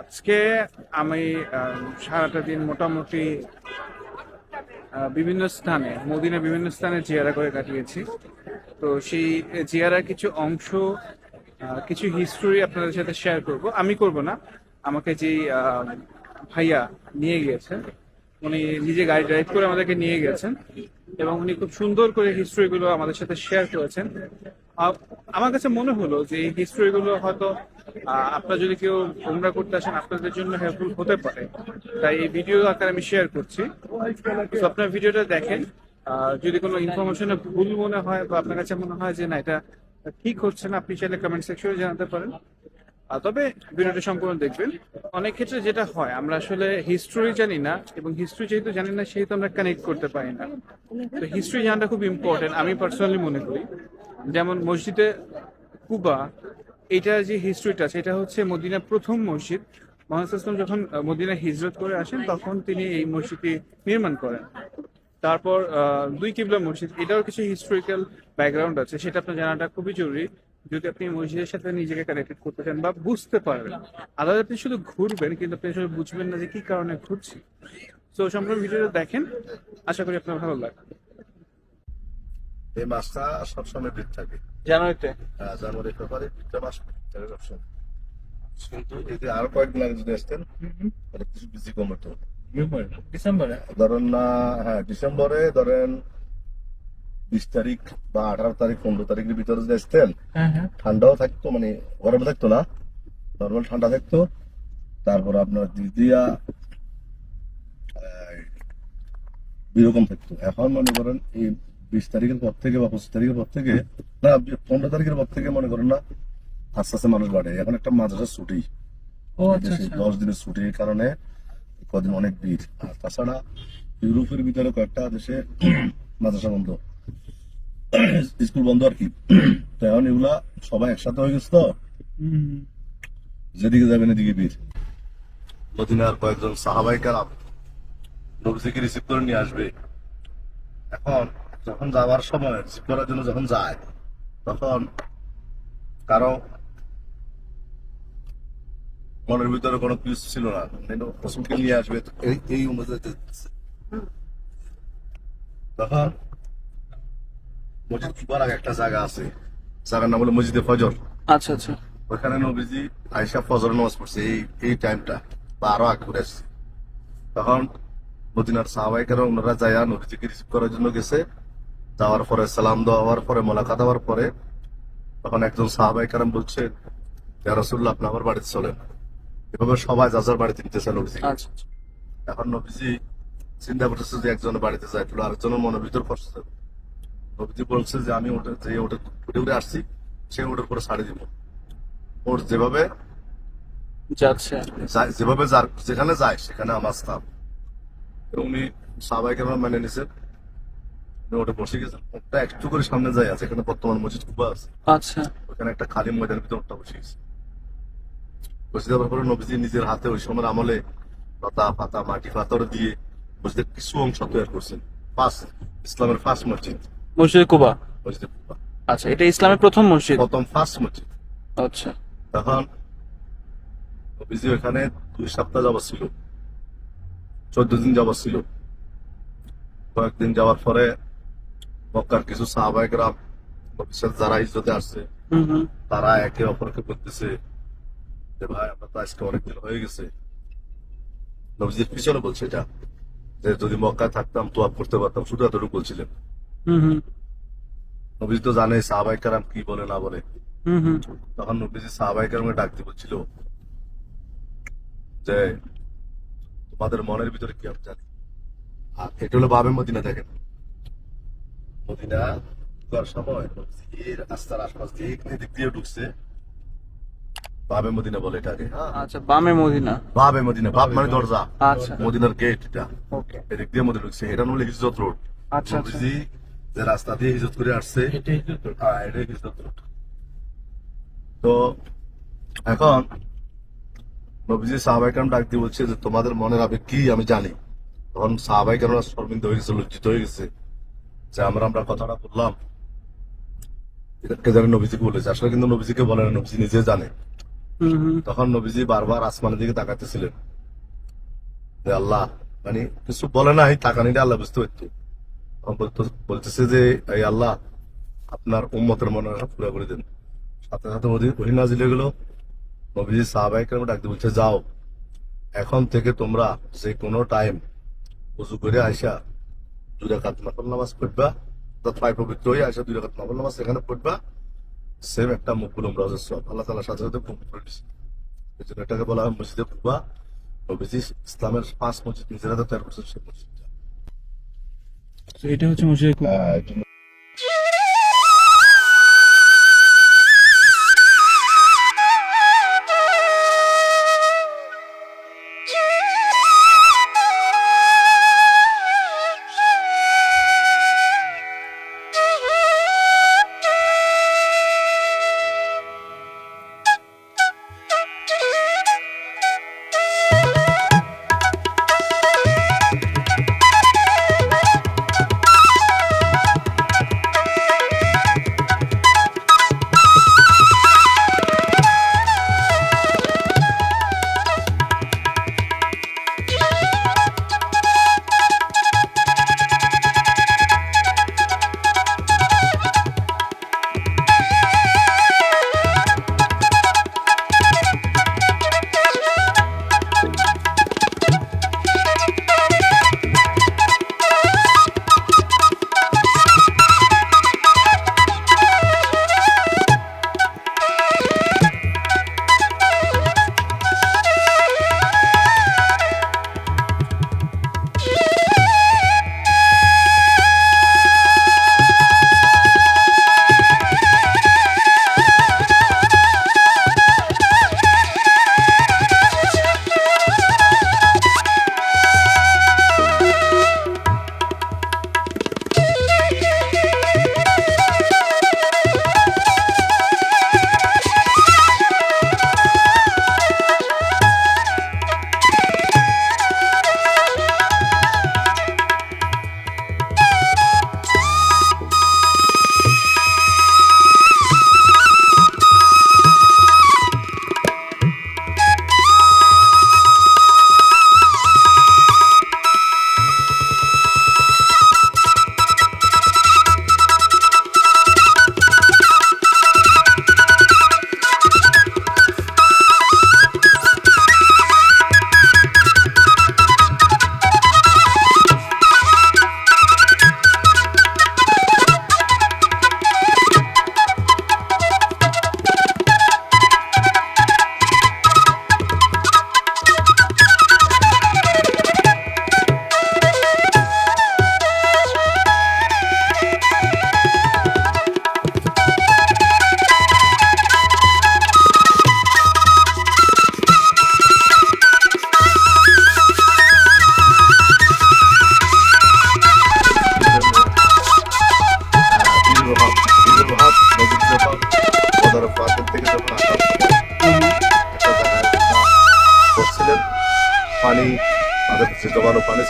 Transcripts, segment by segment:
আজকে আমি সারাটা দিন মোটামুটি বিভিন্ন স্থানে মদিনা বিভিন্ন স্থানে জিয়ারা করে কাটিয়েছি। তো সেই জিয়ারার কিছু অংশ কিছু হিস্টোরি আপনাদের সাথে শেয়ার করব। আমি করব না, আমাকে যে ভাইয়া নিয়ে গিয়েছেন উনি নিজে গাড়ি ড্রাইভ করে আমাদেরকে নিয়ে গেছেন এবং উনি খুব সুন্দর করে হিস্ট্রিগুলো আমাদের সাথে শেয়ার করেছেন। আমার কাছে মনে হলো যে এই হিস্ট্রিগুলো হয়তো আপনার যদি কেউ উমরা করতে আসেন, আপনাদের জন্য হেল্পফুল হতে পারে। তাই এই ভিডিও আকারে আমি শেয়ার করছি। আপনার ভিডিওটা দেখেন। যদি কোনো ইনফরমেশনে ভুল মনে হয় বা আপনার কাছে মনে হয় যে না, এটা ঠিক হচ্ছে না, আপনি চাইলে কমেন্ট সেকশনে জানাতে পারেন। তবে ভিডিওটা সম্পূর্ণ দেখবেন, অনেক ক্ষেত্রে যেটা হয়, আমরা আসলে হিস্ট্রি জানি না, এবং হিস্ট্রি যেহেতু জানি না, সেহেতু আমরা কানেক্ট করতে পারি না। তো হিস্ট্রি জানাটা খুব ইম্পর্টেন্ট আমি পার্সোনালি মনে করি। যেমন মসজিদে কুবা, এটা যে হিস্ট্রিটা সেটা হচ্ছে মদিনা প্রথম মসজিদ। মোহাম্মদ যখন মদিনা হিজরত করে আসেন, তখন তিনি এই মসজিদটি নির্মাণ করেন। তারপর দুই কিবলা মসজিদ, এটাও কিছু হিস্টোরিক্যাল ব্যাকগ্রাউন্ড আছে, সেটা আপনার জানাটা খুবই জরুরি। যদি আপনি মসজিদের সাথে নিজেকে কানেক্টেড করতে চান বা বুঝতে পারবেন। আলাদা আপনি শুধু ঘুরবেন কিন্তু আপনি আসলে বুঝবেন না যে কি কারণে ঘুরছি। তো সম্পূর্ণ ভিডিওটা দেখেন। আশা করি আপনার ভালো লাগবে। এই মাসটা সবসময় ভিড় থাকে। জানুয়ারিতে? আহ, জানুয়ারি ফেব্রুয়ারি ভিড়টা মাস ভিড় থাকে সবসময়। কিন্তু এই যে আরও কয়েকদিন আগে যদি আসতেন তাহলে কিছু বিজি কম হতো ডিসেম্বরে? ধরেন না হ্যাঁ ডিসেম্বরে ধরেন বিশ তারিখ বা আঠারো তারিখ পনেরো তারিখের ভিতরে যদি আসতেন হ্যাঁ হ্যাঁ। ঠান্ডাও থাকতো মানে গরমে থাকতো না নর্মাল ঠান্ডা থাকতো। তারপর আপনার দিদিয়া এরকম থাকতো। এখন মনে করেন এই বিশ তারিখের পর থেকে বা পঁচিশ তারিখের পর থেকে না পনেরো তারিখের পর থেকে মনে করেন না আস্তে আস্তে মানুষ বাড়ে। এখন একটা মাদ্রাসার ছুটি। আচ্ছা দেশে দশ দিনের ছুটির কারণে কদিন অনেক ভিড়। আর তাছাড়া ইউরোপের ভিতরে কয়েকটা দেশে মাদ্রাসা বন্ধ। স্কুল বন্ধ আর কি। তো এখন এগুলা সবাই একসাথে হয়ে গেছে তো। যেদিকে যাবেন এদিকে ভিড় মদিনার কয়েকজন সাহাবাই কালাম নবজিকে রিসিভ করে নিয়ে আসবে। এখন যখন যাওয়ার সময়, রিসিভ করার জন্য যখন যায়, তখন কারও মনের ভিতরে কোনো কিছু ছিল না। নিয়ে আসবে। এই এই অনুযায়ী তখন মসজিদ আগে একটা জায়গা আছে। জায়গার নাম হলো মসজিদে ফজর। আচ্ছা আচ্ছা। ওখানে নবীজি আয়সা ফজর নামাজ পড়ছে এই এই টাইমটা বা আরও আগে করে আসছে তখন মদিনার সাহাবাইকার ওনারা যায়া নবীজিকে রিসিভ করার জন্য গেছে। যাওয়ার পরে সালাম দেওয়ার পরে মোলাকাত হওয়ার পরে তখন একজন সাহাবাই কারাম বলছে রসুল্লাহ আপনি আমার বাড়িতে চলেন। এভাবে সবাই যার বাড়িতে নিতেছে নবীজি আচ্ছা আচ্ছা। এখন নবীজি চিন্তা করতেছে যে একজনের বাড়িতে যায় তাহলে আরেকজনের মনের ভিতর পড়ছে নবীজি বলছে যে আমি ওটা যে ওটা উঠে উঠে আসছি সে ওটার উপরে ছাড়ি দিব। ওর যেভাবে যাচ্ছে। যেভাবে যার যেখানে যায় সেখানে আমার স্থান। এবং উনি সাহাবাই কেন মেনে নিছেন। ওটা বসে গেছেন। ওটা একটু করে সামনে যায় আছে এখানে বর্তমান মসজিদ কুবা আছে। আচ্ছা। ওখানে একটা খালি ময়দানের ভিতরে ওটা বসে গেছে। বসে যাওয়ার পরে নবীজি নিজের হাতে ওই সময়ের আমলে লতা পাতা মাটি পাথর দিয়ে মসজিদের কিছু অংশ তৈরি করছেন। ফার্স্ট ইসলামের ফার্স্ট মসজিদ। মসজিদ কুবা? মসজিদ কুবা। আচ্ছা এটা ইসলামের প্রথম মসজিদ? প্রথম ফার্স্ট মসজিদ। আচ্ছা। তখন নবীজি দুই সপ্তাহ ছিল। চোদ্দ দিন ছিল। কয়েকদিন যাওয়ার পরে মক্কার কিছু সাহাবাহিকরাম যারা ইজ্জতে আসছে তারা একে অপরকে বলতেছে যে ভাই আমরা তো আজকে অনেকদিন হয়ে গেছে। নবীজির পিছনে বলছে এটা যে যদি মক্কায় থাকতাম তো আপ করতে পারতাম শুধু এতটুকু বলছিলেন। নবীজি তো জানে সাহাবাহিকারাম কি বলে না বলে। হুম হুম। তখন নবীজি সাহাবাহিকারকে ডাক দিয়ে বলছিল যে তোমাদের মনের ভিতরে কি আমি জানি? আর এটা হলো বাবে মদিনা দেখেন। মদিনা ঢুকার সময় রাস্তার আশপাশ দিয়ে এখানে দিক দিয়ে ঢুকছে। বাবে মদিনা বলে এটাকে। হ্যাঁ আচ্ছা বামে মদিনা। বাবে মদিনা বাব মানে দরজা। আচ্ছা। মদিনার গেট এটা। এদিক দিয়ে মদিনা ঢুকছে এটা হলো হিজরত রোড আচ্ছা আচ্ছা। যে রাস্তা দিয়ে হিজরত করে আসছে হ্যাঁ এটাই তো এখন নবীজি সাহাবাইকার ডাক দিয়ে বলছে যে তোমাদের মনের আবেগ কি আমি জানি। তখন সাহাবাইকার শর্মিন্দ হয়ে গেছে লজ্জিত হয়ে গেছে যে আমরা আমরা কথাটা বললাম। এটাকে জানি নবীজিকে বলেছে আসলে কিন্তু নবীজিকে বলে না নবীজি নিজে জানে। তখন নবীজি বারবার আসমানের দিকে তাকাতেছিলেন যে আল্লাহ মানে কিছু বলে নাই তাকানিটা আল্লাহ বুঝতে পারতো বলতেছে যে, এই আল্লাহ, আপনার উম্মতের মনে পুরো করে দেন। সাথে সাথে ওহি নাজিল হয়ে গেল। নবীজি সাহাবাই কেন ডাকতে বলছে, যাও, এখন থেকে তোমরা যে কোনো টাইম উজু করে আইসা দুই রাকাত নফল নামাজ পড়বা, অর্থাৎ পায় পবিত্র হয়ে আইসা দুই রাকাত নফল নামাজ সেখানে পড়বা সেম একটা মুকুল উমরা সব আল্লাহ তাআলার সাথে সাথে কবুল করে দিছে এই জন্য এটাকে বলা হয় মসজিদে কুবা নবীজি ইসলামের পাঁচ মসজিদ নিজেরা তৈরি করছেন, সেই মসজিদটা এটা হচ্ছে মসজিদ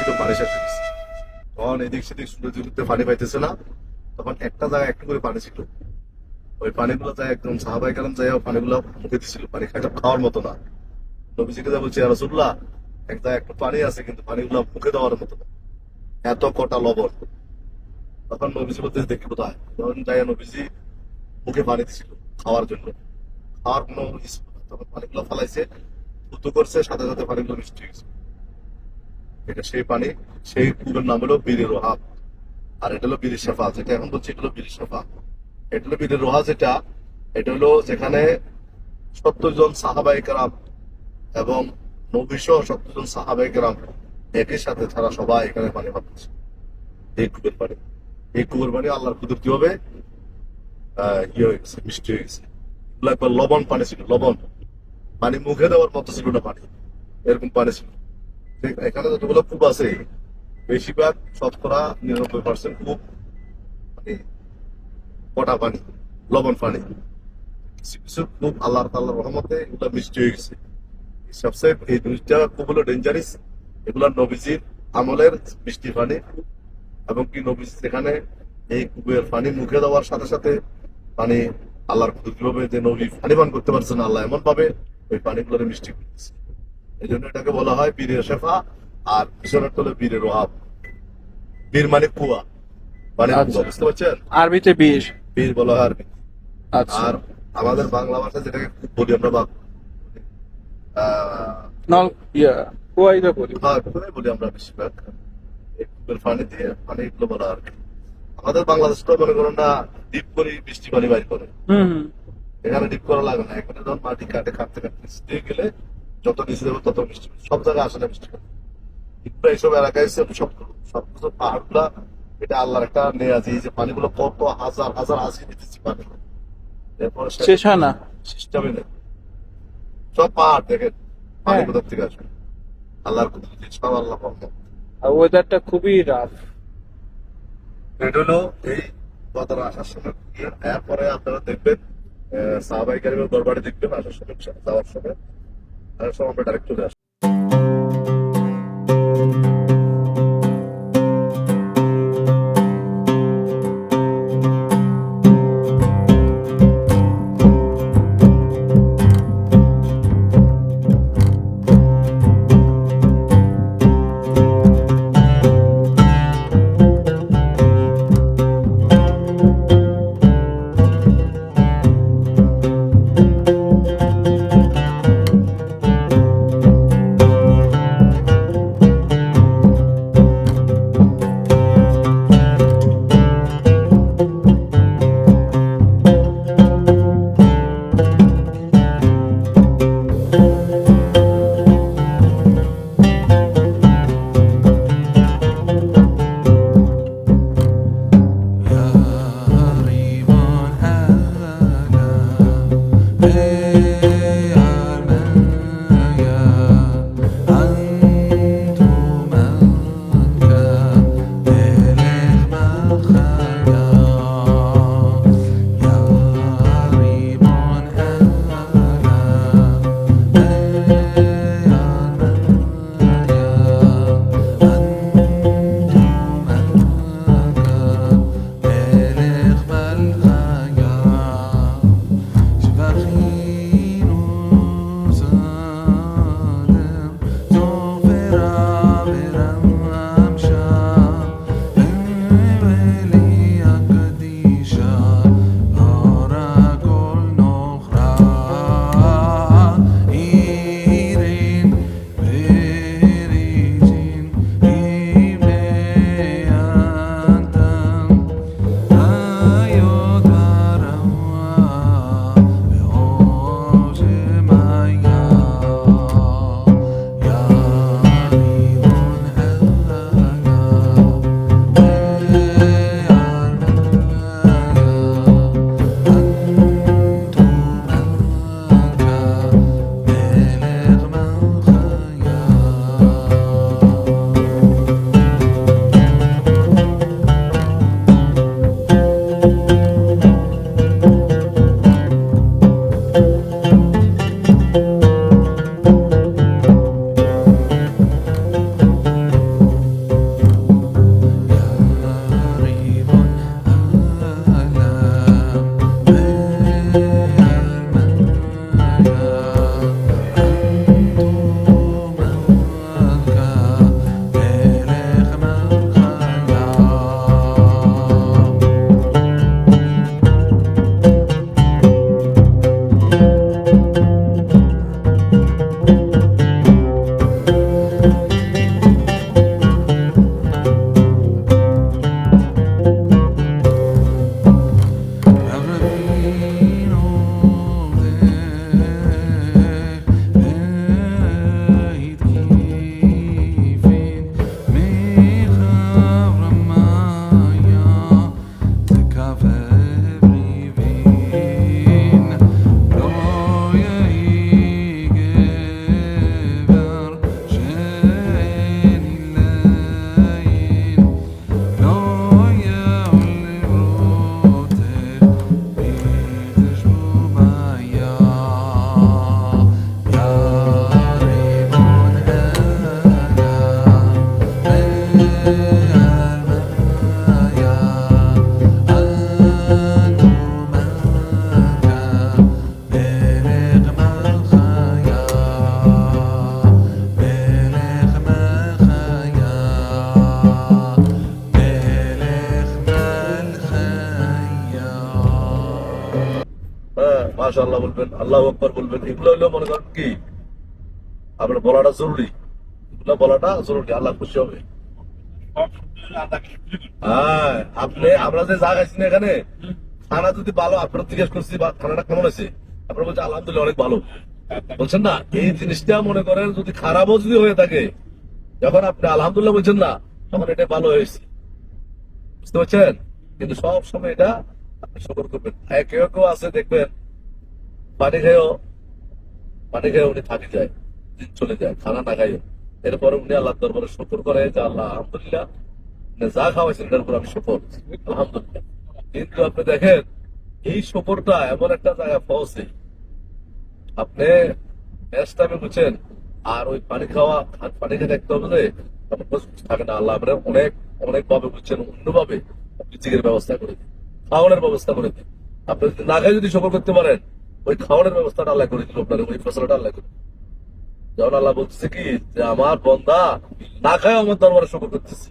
ছিল তখন এদিক সেদিক সূর্য দিকে পানি পাইতেছে না। তখন একটা জায়গায় একটু করে পানি ছিল। ওই পানিগুলো যায় একদম সাহাবাই কালাম পানিগুলো মুখে দিছিল। পানি খাইটা খাওয়ার মতো না। নবীজিকে যা বলছে রসুল্লাহ এক জায়গায় একটু পানি আছে, কিন্তু পানিগুলো মুখে দেওয়ার মতো না। এত কটা লবণ। তখন নবীজি বলতে দেখি কোথায়? তখন যাই নবীজি মুখে পানি দিছিল খাওয়ার জন্য। খাওয়ার কোনো তখন পানিগুলো ফালাইছে করছে, সাথে সাথে পানিগুলো মিষ্টি হয়ে গেছে এটা সেই পানি সেই পুরোর নাম হলো বীরের রোহাব আর এটা হলো বীরের শেফা যেটা এখন বলছি এটা হলো বীরের শেফা। এটা হলো বীরের রোহা যেটা এটা হলো যেখানে সত্তর জন সাহাবাই কারাম এবং নবীশ সত্তর জন সাহাবাই কারাম একই সাথে তারা সবাই এখানে পানি পাচ্ছে এই কুবের পানি। এই কুবের পানি আল্লাহর কুদরতি হবে। আহ, ইয়ে হয়ে গেছে মিষ্টি হয়ে গেছে। লবণ পানি ছিল লবণ। পানি মুখে দেওয়ার মতো ছিল না পানি। এরকম পানি ছিল। এখানে যতগুলো কূপ আছে। বেশিরভাগ শতকরা নিরানব্বই পার্সেন্ট কূপ মানে কটা পানি, লবণ পানি। কিছু কিছু কূপ আল্লাহ তাল্লাহ রহমতে এগুলো মিষ্টি হয়ে গেছে। সবচেয়ে এই দুইটা কূপ হলো ডেঞ্জারিস এগুলো নবীজির আমলের মিষ্টি পানি এবং কি নবী সেখানে এই কূপের পানি মুখে দেওয়ার সাথে সাথে পানি আল্লাহর কুদরতি ভাবে যে নবী পানি পান করতে পারছেন আল্লাহ এমন ভাবে ওই পানিগুলো মিষ্টি করতেছে। এই জন্য এটাকে বলা হয় বীরের শেফা আর পিছনের তলে বীরের ওহাব। বীর মানে কুয়া। মানে আচ্ছা। বুঝতে পারছেন? আরবিতে বিশ বীর বলা হয় আরবি। আচ্ছা। আর আমাদের বাংলা ভাষা যেটাকে বলি আমরা আহ, নল ইয়া কুয়াইদা বলি। হ্যাঁ, কুয়াই বলি আমরা বেশিরভাগ। কূপের পানি দিয়ে পানি এগুলো বলা আর আমাদের বাংলাদেশটা মনে করেন না ডিপ করি বৃষ্টি পানি বাইর করে। এখানে ডিপ করা লাগে না। এখানে যখন মাটি কাটে কাটতে কাটতে গেলে যত নিচে দেবো তত বৃষ্টি। সব জায়গায় আসলে বৃষ্টি পানি কিন্তু এইসব এলাকায় সব সব সবকিছু পাহাড়গুলা এটা আল্লাহর একটা নেয়াজি যে পানিগুলো কত হাজার হাজার আসি দিতেছি পানি এরপরে শেষ হয় না? সিস্টেমে নেই। সব পাহাড় দেখেন পানি হ্যাঁ। কোথা থেকে আসবে? আল্লাহর কুদরতি সব আল্লাহ আর ওয়েদারটা খুবই রাফ এটা হলো এই কথাটা আসার সময়। এরপরে আপনারা দেখবেন সাহাবাই কারিমের দরবারে দেখবেন আসার সময় যাওয়ার সময়। আসার সময় আমরা ডাইরেক্ট চলে আসব মাশাআল্লাহ বলবেন, আল্লাহ আকবার বলবেন, এগুলো হলো মনে করেন কি? আপনার বলাটা জরুরি। বলাটা জরুরি, আল্লাহ খুশি হবে। হ্যাঁ আপনি, আমরা যে এখানে খানা যদি ভালো, আপনার জিজ্ঞেস করছি, বা কেমন আছে? আপনার বলছে আলহামদুলিল্লাহ, অনেক ভালো। বলছেন না, এই জিনিসটা মনে করেন, যদি খারাপও যদি হয়ে থাকে, যখন আপনি আলহামদুলিল্লাহ বলছেন না, তখন এটা ভালো হয়েছে। বুঝতে পারছেন? কিন্তু সব সময় এটা আপনি করবেন কেউ কেউ আছে, দেখবেন পানি খেয়েও, পানি খেয়ে উনি থাকি যায়, দিন চলে যায়, খানা না খাইও। এরপরে উনি আল্লাহ দরবারে শুকর করে যে আল্লাহ, আলহামদুলিল্লাহ যা খাওয়াইছেন এটার উপর আমি সফর আলহামদুলিল্লাহ। কিন্তু আপনি দেখেন, এই সফরটা এমন একটা জায়গায় পৌঁছে। আপনি নেক্সট বুঝছেন, আর ওই পানি খাওয়া পানি খেয়ে দেখতে হবে যে থাকে না। আল্লাহ আপনার অনেক অনেক ভাবে বুঝছেন, অন্যভাবে আপনি ব্যবস্থা করে দিন, খাওয়ানোর ব্যবস্থা করে দিন। আপনি যদি না খাই যদি সফর করতে পারেন ওই খাওয়ানোর ব্যবস্থাটা আল্লাহ করে দিল, আপনার ওই ফসলটা আল্লাহ করে। যখন আল্লাহ বলতেছে কি, যে আমার বন্ধা না খায় আমার দরবারে সফর করতেছি।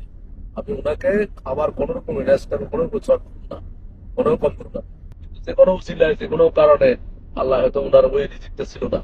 আমি ওনাকে খাবার কোন রকম রেস্ট কোন রকম করুন না, কোন রকম করুন না। যে কোনো উচিলায় যে কোনো কারণে আল্লাহ হয়তো ওনার ওই রিজিকটা ছিল না।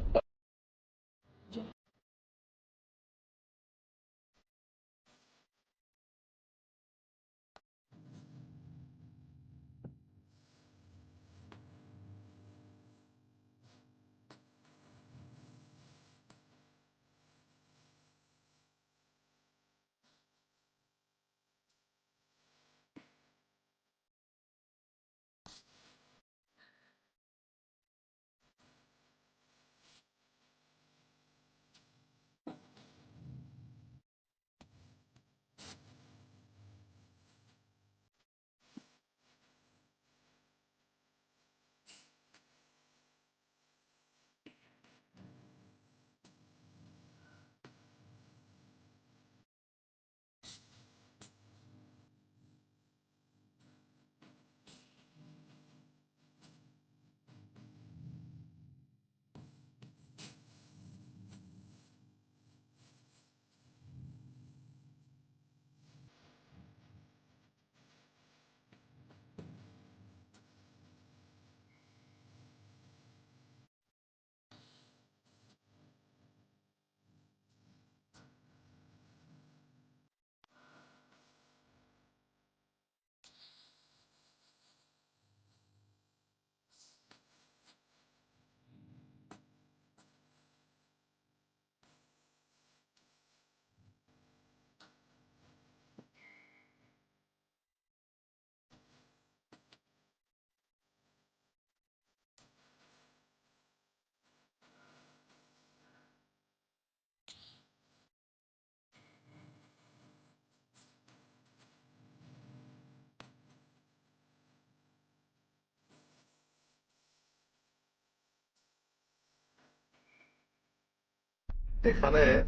এখানে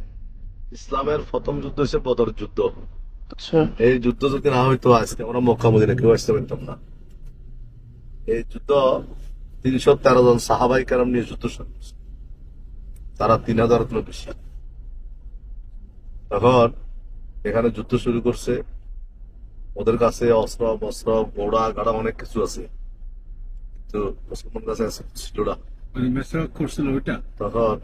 ইসলামের প্রথম যুদ্ধ হচ্ছে বদর যুদ্ধ। আচ্ছা। এই যুদ্ধ যদি না হইতো আজকে আমরা মক্কা মদিনা কেউ আসতে পারতাম না। এই যুদ্ধ তিনশো তেরো জন সাহাবাই কারাম নিয়ে যুদ্ধ শুরু করছে। তারা তিন হাজার বেশি। তখন এখানে যুদ্ধ শুরু করছে। ওদের কাছে অস্ত্র বস্ত্র গোড়া গাড়া অনেক কিছু আছে। কিন্তু মুসলমান কাছে আছে ছিল না। তখন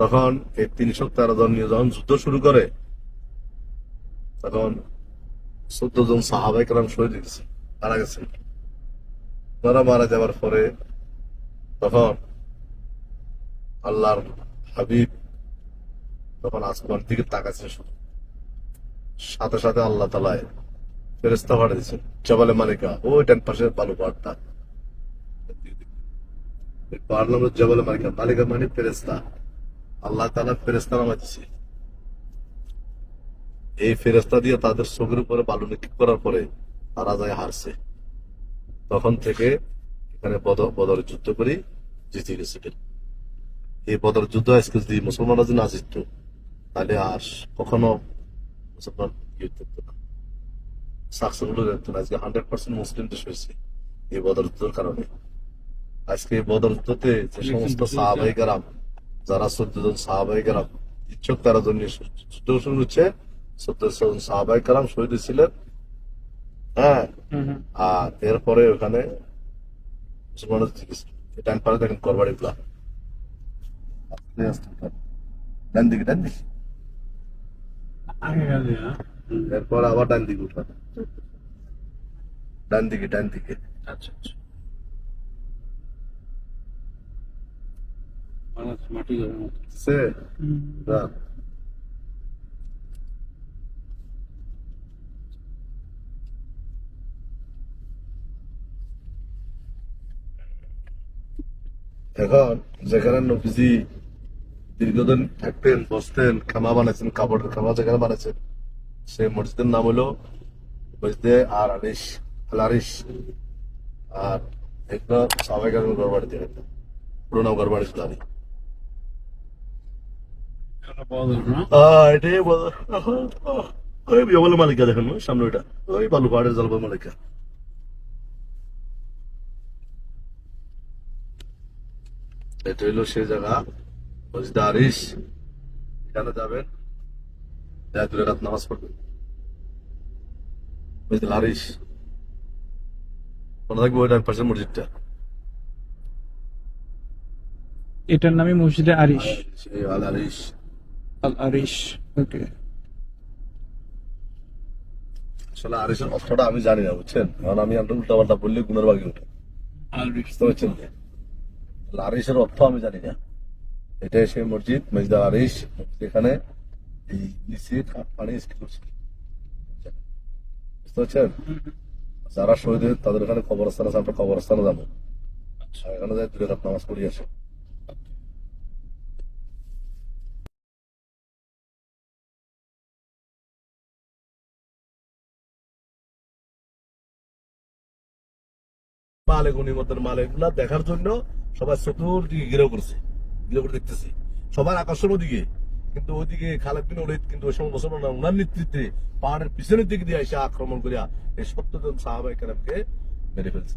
তখন এই তিনশো তেরো জন নিয়ে যখন যুদ্ধ শুরু করে, তখন চোদ্দ জন সাহাবাই কালাম শহীদ দিতেছে মারা গেছে তারা মারা যাওয়ার পরে তখন আল্লাহর হাবিব তখন আসমান দিকে তাকাচ্ছে শুধু। সাথে সাথে আল্লাহ তালায় ফেরেস্তা পাঠিয়ে দিচ্ছে জবালে মালিকা ওই ডান পাশে বালু পাহাড়টা পাহাড় নাম জবালে মালিকা মালিকা মানে ফেরেস্তা আল্লাহ তালা ফেরেস্তা নামা দিছে এই ফেরেস্তা দিয়ে তাদের চোখের উপরে বালু নিক্ষেপ করার পরে তারা যায় হারছে। তখন থেকে এখানে বদর যুদ্ধ করে জিতে গেছে এই বদর যুদ্ধ আজকে যদি মুসলমানরা যদি না জিতত, তাহলে আর কখনো মুসলমান করতো না। সাকসেসফুল হতো না। আজকে হান্ড্রেড পার্সেন্ট মুসলিম দেশ হয়েছে এই বদর যুদ্ধের কারণে। আজকে এই বদর যুদ্ধতে যে সমস্ত সাহাবাই গারাম যারা চোদ্দ জন সাহাবাই গারাম ইচ্ছুক তারা জন্য যুদ্ধ হচ্ছে চোদ্দ জন সাহাবাই কারাম শহীদ ছিলেন হ্যাঁ? আর এরপরে ওখানে ডান পারে দেখেন করবাড়ি গুলা। আস্তে আস্তে উঠান। ডান দিকে ডান দিকে। এরপর আবার ডান দিকে উঠান ডান দিকে ডান দিকে। আচ্ছা আচ্ছা। বাংলাদেশ মাটি ঘরের সে? এখন যেখানে নবীজি দীর্ঘদিন থাকতেন বসতেন খামা বানাইছেন কাপড়ের খামা যেখানে বানাইছেন সেই মসজিদের নাম হলো মসজিদে আর আরিস আল আরিস আর এগুলো সবাই গেল ঘর বাড়িতে পুরোনো ঘর বাড়ি ছিল এটা পাওয়া যাবে না আহ, এটাই বল ওই জবল মালিকা দেখেন সামনে ওইটা। ওই বালু পাহাড়ের জলব মালিকা। এটা হইল সেই জায়গা মসজিদ এখানে যাবেন দূরে রাত নামাজ পড়বেন। মসজিদ আরিস মনে থাকবে ওই ডান পাশের মসজিদটা। এটার নামই মসজিদে আরিশ। আল আরিস আল আরিশ ওকে আসলে আরিসের অর্থটা আমি জানি না বুঝছেন? কারণ আমি আমরা উল্টা পাল্টা বললে গুণের বাকি উঠে আর বুঝতে পারছেন? লারিসের অর্থ আমি জানি না। এটাই সেই মসজিদ মসজিদ আরিস এখানে এই নিচে পানি করছে। বুঝতে পারছেন? যারা শহীদ তাদের এখানে কবরস্থান আছে আমরা কবরস্থানে যাব। এখানে যাই দূরে নামাজ পড়ি আসে। দেখার জন্য সবাই চতুর্দিকে করছে করে দেখতেছে। সবার আকর্ষণ ওদিকে। কিন্তু ওইদিকে খালেদ বিন ওলিদ কিন্তু ওই সময় ওনার নেতৃত্বে পাহাড়ের পিছনের দিক দিয়ে এসে আক্রমণ করিয়া এই সত্যজন সাহাবাই মেরে ফেলছে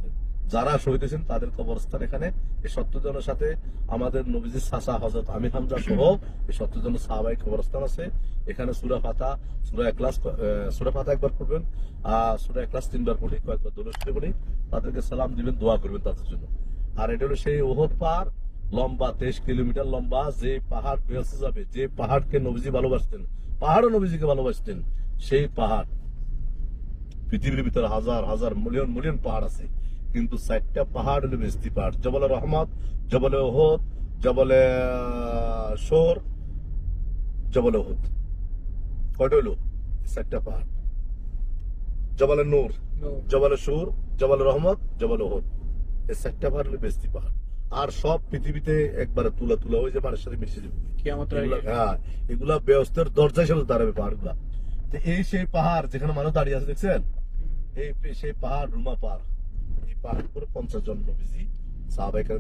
যারা শহীদ হয়েছেন, তাদের কবরস্থান এখানে। এই সত্যজনের সাথে আমাদের নবীজি সাসা হজরত আমির হামজা সহ এই সত্যজনের সাহাবাই কবরস্থান আছে। এখানে সুরা ফাতা, সুরা একলাস সুরা ফাতা একবার পড়বেন। আর সুরা একলাস তিনবার পড়ি, কয়েকবার দোলস্ট করি তাদেরকে সালাম দিবেন, দোয়া করবেন তাদের জন্য। আর এটা হলো সেই ওহদ পাহাড়, লম্বা তেইশ কিলোমিটার লম্বা, যে পাহাড় বেসে যাবে, যে পাহাড়কে নবীজি ভালোবাসতেন, পাহাড়ও নবীজিকে ভালোবাসতেন, সেই পাহাড়। পৃথিবীর ভিতরে হাজার হাজার, মিলিয়ন মিলিয়ন পাহাড় আছে। কিন্তু চারটা পাহাড় হলো বেস্তি পাহাড়। জবলে রহমত জবলে ওহদ জবলে সোর জবলে ওহদ কয়টা হলো চারটা পাহাড়। জবলে নূর জবলে সুর জবলে রহমত জবলে ওহদ এই চারটা পাহাড় হলো বেস্তি পাহাড়। আর সব পৃথিবীতে একবারে তুলা তুলা হয়ে যে মানুষের সাথে মিশে যাবে। হ্যাঁ এগুলা ব্যস্তের দরজা হিসেবে দাঁড়াবে পাহাড়গুলা। তো এই সেই পাহাড় যেখানে মানুষ দাঁড়িয়ে আছে দেখছেন? এই সেই পাহাড় রুমা পাহাড়। পাহাড় করে পঞ্চাশ জন নবীজি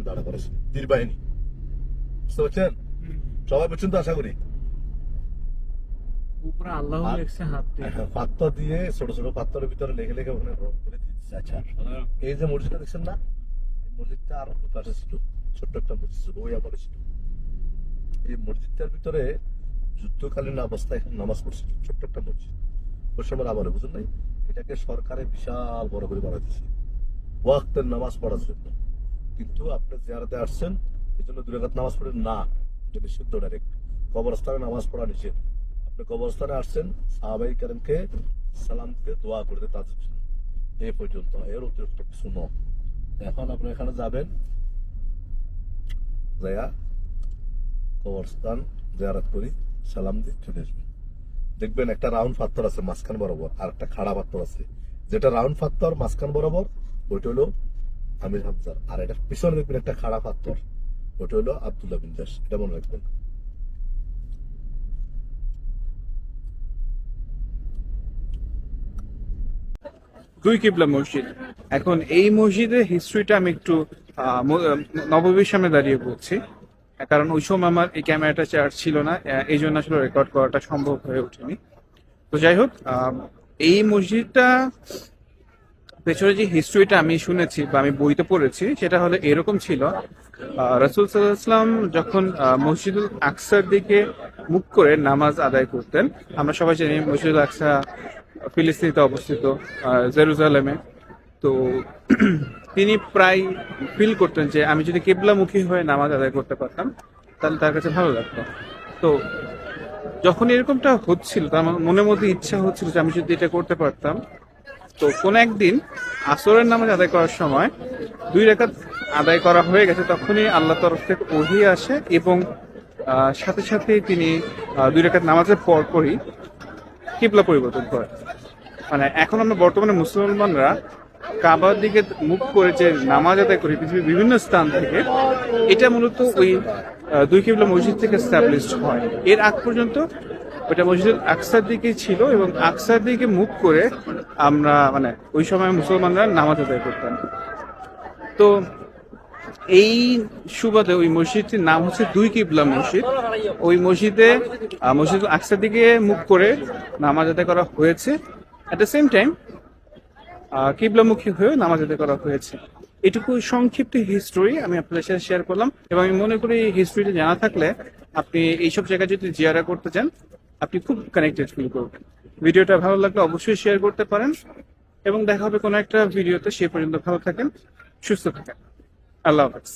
দাঁড়া করেছেন তীর বাহিনী। বুঝতে পারছেন? সবাই বুঝছেন তো আশা করি। দিয়ে। হ্যাঁ, দিয়ে ছোট ছোট পাত্রের ভিতরে লেগে লেগে ওখানে রং করে দিচ্ছে আচ্ছা এই যে মসজিদটা দেখছেন না? মসজিদটা আরও পাশে ছিল ছোট্ট একটা মসজিদ ছিল ওই আমার ছিল। এই মসজিদটার ভিতরে যুদ্ধকালীন অবস্থায় এখানে নামাজ পড়ছিল ছোট্ট একটা মসজিদ। ওই সময় আমলে বুঝুন নাই এটাকে সরকারে বিশাল বড় করে বানাই দিয়েছে। ওয়াক্তের নামাজ পড়ার জন্য কিন্তু আপনি জিয়ারাতে আসছেন এই জন্য দুই নামাজ পড়েন না এটা নিষিদ্ধ ডাইরেক্ট কবরস্থানে নামাজ পড়া নিষেধ। আপনি কবরস্থানে আসছেন, সাহাবাই কারণকে সালাম দিতে দোয়া করতে তাদের জন্য এই পর্যন্ত, এর অতিরিক্ত কিছু নয়। এখন আপনি এখানে যাবেন, যাইয়া কবরস্থান জিয়ারত করি, সালাম দিয়ে চলে আসবেন। দেখবেন একটা রাউন্ড পাথর আছে মাঝখান বরাবর, আর একটা খাড়া পাথর আছে। যেটা রাউন্ড পাথর মাঝখান বরাবর ওইটা হলো আমির হামজার আর এটা পিছনে দেখবেন একটা খাড়া পাথর, ওইটা হলো আব্দুল্লাহ বিন জাস এটা মনে রাখবেন। দুই কিবলা মসজিদ। এখন এই মসজিদের হিস্ট্রিটা আমি একটু নববীর সামনে দাঁড়িয়ে বলছি। কারণ ওই সময় আমার এই ক্যামেরাটা চার্জ ছিল না এই জন্য আসলে রেকর্ড করাটা সম্ভব হয়ে ওঠেনি। তো যাই হোক এই মসজিদটা পেছনে যে হিস্ট্রিটা আমি শুনেছি বা আমি বইতে পড়েছি, সেটা হলো এরকম ছিল রসুল সাল্লাহাম যখন মসজিদুল আকসার দিকে মুখ করে নামাজ আদায় করতেন, আমরা সবাই জানি মসজিদুল আকসা ফিলিস্তিনিতে অবস্থিত জেরুজালেমে। তো তিনি প্রায় ফিল করতেন যে আমি যদি কেবলামুখী হয়ে নামাজ আদায় করতে পারতাম, তাহলে তার কাছে ভালো লাগতো। তো যখন এরকমটা হচ্ছিল, তার মনের মধ্যে ইচ্ছা হচ্ছিল যে আমি যদি এটা করতে পারতাম তো কোন একদিন আসরের নামাজ আদায় করার সময় দুই রেখাত আদায় করা হয়ে গেছে, তখনই আল্লাহ তরফ থেকে ওহি আসে এবং সাথে সাথে তিনি দুই রেখাত নামাজের পর পরই কিবলা পরিবর্তন করে মানে এখন আমরা বর্তমানে মুসলমানরা কাবার দিকে মুখ করে যে নামাজ আদায় করি, পৃথিবীর বিভিন্ন স্থান থেকে, এটা মূলত ওই দুই কিবলা মসজিদ থেকে স্ট্যাবলিশড হয়। এর আগ পর্যন্ত ওটা মসজিদ আকসার দিকে ছিল এবং আকসার দিকে মুখ করে আমরা মানে ওই সময় মুসলমানরা নামাজ আদায় করতাম তো এই সুবাদে ওই মসজিদটির নাম হচ্ছে দুই কিবলা মসজিদ। ওই মসজিদে মসজিদ আকসার দিকে মুখ করে নামাজ আদায় করা হয়েছে। অ্যাট দ্য সেম টাইম কিবলামুখী হয়েও নামাজ আদায় করা হয়েছে। এটুকু সংক্ষিপ্ত হিস্টোরি আমি আপনাদের সাথে শেয়ার করলাম এবং আমি মনে করি হিস্ট্রিটা জানা থাকলে আপনি এইসব জায়গায় যদি জিয়ারা করতে চান আপনি খুব কানেক্টেড ফিল করবেন। ভিডিওটা ভালো লাগলে অবশ্যই শেয়ার করতে পারেন এবং দেখা হবে কোনো একটা ভিডিওতে। সে পর্যন্ত ভালো থাকেন, সুস্থ থাকেন। আল্লাহ হাফেজ।